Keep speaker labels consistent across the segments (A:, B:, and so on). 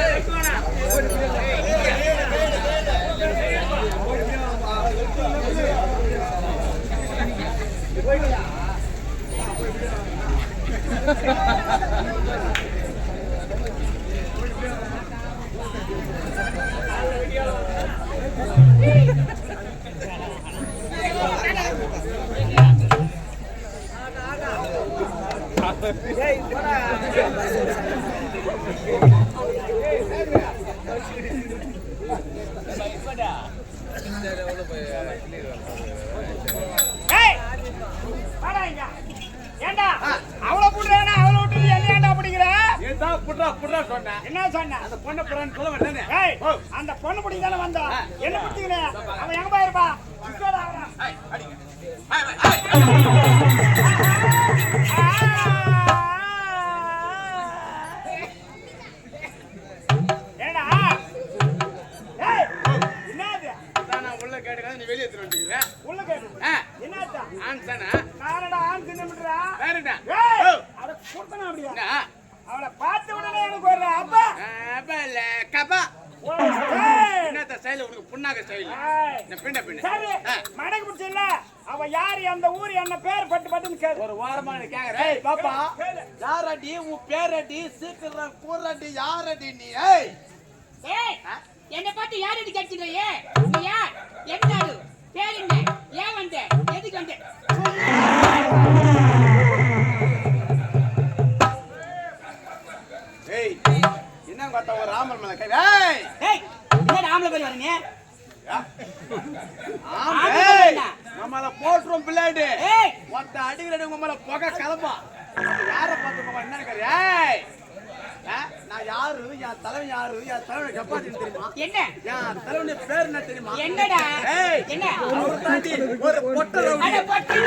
A: ஏய், வாடா இங்க. ஏண்டா, அவளை புடுறானா, அவளை என்னை ஏன்டா பிடிக்கிற?
B: ஏதா புட்றா புட்றா சொன்னேன்
A: என்ன சொன்ன?
B: அந்த பொண்ணை புறான்னு சொல்ல வேண்டானே
A: ஏய், அந்த பொண்ணு பிடிக்க தானே வந்தோம். என்ன பிடிச்சிக்கிற? அவன் எங்க போயிருப்பா? சுத்தடா
B: உள்ள கேட்டுக்காத நீ வெளியே வந்துக்கிறேன்
A: உள்ள கேட்டு.
B: ஆ.
A: என்னத்தா?
B: ஆன்சனா
A: நானடா ஆண் தின்னுபிடுறா.
B: வேறடா.
A: அட கொடுத்தனா அப்படியா? அவளை பார்த்த உடனே எனக்கு ஒரு அப்பா.
B: அப்ப இல்ல கபா.
A: ஏய்,
B: என்னத்த ஸ்டைல் உனக்கு புண்ணாக்க ஸ்டைல். என்ன பின்ன பின்ன.
A: சரி
B: ஆ,
A: மடக்கு பிடிச்சல அவ யாரு அந்த ஊர் என்ன பேர் பட்டு பட்டுன்னு கேளு.
B: ஒரு வாரமா நீ கேக்குற. ஏய் பாப்பா. யாரடி? உன் பேரடி? சீக்கிரம் கூறடி. யாரடி நீ? ஏய்.
C: ஏய். என்னை பார்த்து யார் அடி கேட்கிறீங்க நீ யார்? ஆளு பேர் என்ன? ஏன் வந்த? எதுக்கு வந்த?
B: என்ன பார்த்தா ஒரு ராமர் மேல கை ஏய்!
C: என்ன ஆம்பளை பேர் வரீங்க? என்ன?
B: நம்மள போட்டுரும் பிள்ளைடு ஒத்த அடிக்கிறடி உங்க மேல புகை கிளம்பா யார பார்த்து என்ன நினைக்கிற? யாரு? என் தலைவன் யாரு? என் தலைவன் கப்பாட்டி தெரியுமா?
C: என்ன?
B: என் தலைவனுடைய பேர் என்ன தெரியுமா?
C: என்னடா? என்ன?
B: அவர் தாண்டி ஒரு பொட்ட ரவுடி.
C: பட்டு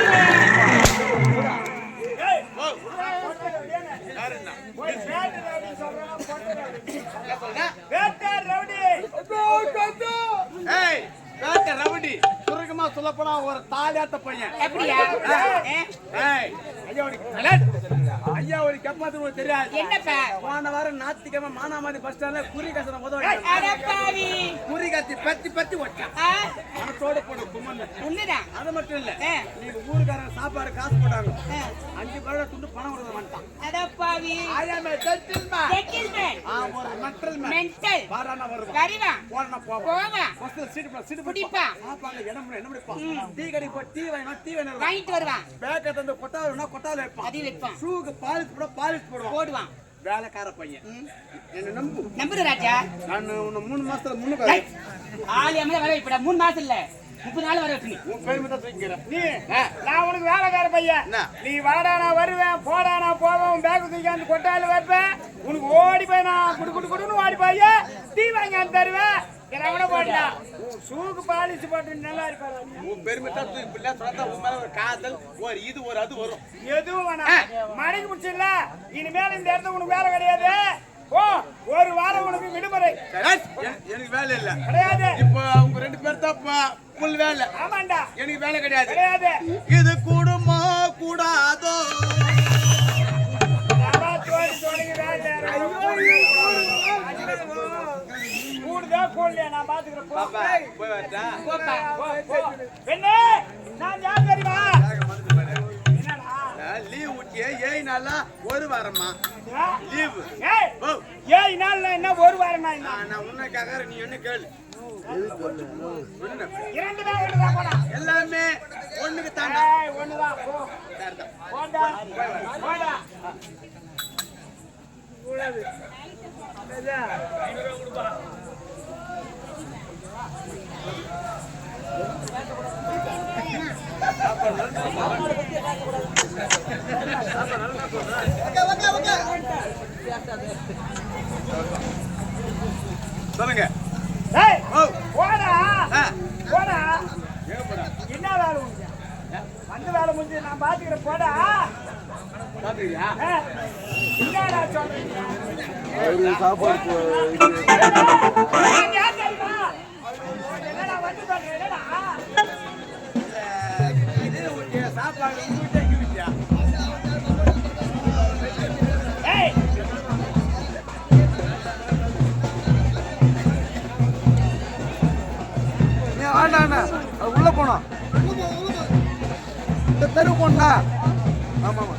A: ரவுடி.
B: சுருக்கமா சொல்லப்போனா ஒரு தாலியாத்த பையன். ஏய் ஐயா ஒரு கப்பாத்து உனக்கு தெரியாது.
C: என்னப்பா?
B: போன வாரம் ஞாயிற்றுக்கிழமை மானாமதி பஸ் ஸ்டாண்ட்ல குறி கசன
C: பாவி.
B: குறி கத்தி பத்தி பத்தி போட கும்மன்
C: உண்மைதான்
B: அது மட்டும் இல்ல நீங்க ஊருக்காரங்க சாப்பாடு காசு போட்டாங்க. அஞ்சு பேரோட துண்டு பணம் கொடுக்க மாட்டான்.
C: அட
B: ஆ, ஒரு.
C: மென்டல்
B: பா- இடம். டீ டீ டீ வேணும்
C: வாங்கிட்டு வருவான்
B: பேக்கை தந்து கொட்டால் வேணும்னா கொட்டால் வைப்பான்.
C: அதையும் வைப்பான்.
B: ஷூக்கு பாலிஷ் போட பாலிஷ் போடுவான்.
C: போடுவான்.
B: வேலைக்கார பையன். என்ன நம்பு?
C: நம்புற ராஜா.
B: நான் உன்னை மூணு மாசத்துல முன்னுக்கு
C: ஆள் எம்எல்ஏ மூணு மாசம் இல்ல. முப்பது நாள் வர
B: உன் பெருமை தான் தூக்கிறேன்
A: நீ. நான் உனக்கு வேலைக்கார பையன்? நீ வாடா நான் வருவேன். போடா நான் போவேன். பேக்கு தூக்கி அந்த கொட்டாயில வைப்பேன். உனக்கு ஓடி போய் நான் குடு குடு குடுன்னு ஓடி போய் டீ வாங்கி வந்து தருவேன். ரவண போட்டா ஷூக்கு பாலிஷ் போட்டு நல்லா இருப்பாரு
B: உன் பெருமை தான் தூக்கி பிள்ளை சொன்னா உன் மேல ஒரு காதல் ஒரு இது ஒரு அது வரும்.
A: எதுவும் வேணாம். மடக்கி பிடிச்சிடல இனிமேல் இந்த இடத்துல உனக்கு வேலை கிடையாது. ஓ ஒரு வாரம் உனக்கு விடுமுறை.
B: எனக்கு வேலை இல்ல.
A: கிடையாது.
B: இப்போ அவங்க ரெண்டு பேர் தான் ப- full வேலை.
A: ஆமாண்டா.
B: எனக்கு வேலை கிடையாது.
A: கிடையாது.
B: இது கூடுமா கூடாதோ?
A: கூடுதா கூடலையா? நான் பாத்துக்கிறேன்.
B: போய் வரட்டா?
A: யார் தெரியுமா?
B: லீவ் விட்டியே ஏழு நாளா ஒரு வாரமா? லீவ்
A: ஏய், ஏய் நாள்ல என்ன ஒரு வாரம்
B: நான் உன்னை கேக்குறேன் நீ என்ன கேளு?
A: இரண்டு தான் ஒண்ணுதான் போடா.
B: எல்லாமே ஒண்ணுக்கு தாண்டா.
A: ஏய் ஒண்ணுதான். போடா. போடா.
B: சொல்லுங்க.
A: என்ன வேலை முடிஞ்ச வேலை முடிஞ்சு நான் பாத்துக்கிறேன் போடா.
D: சாப்பாடு.
B: நீ அண்ணா அது உள்ள போனோம் இந்த தெரு போனா ஆமா ஆமா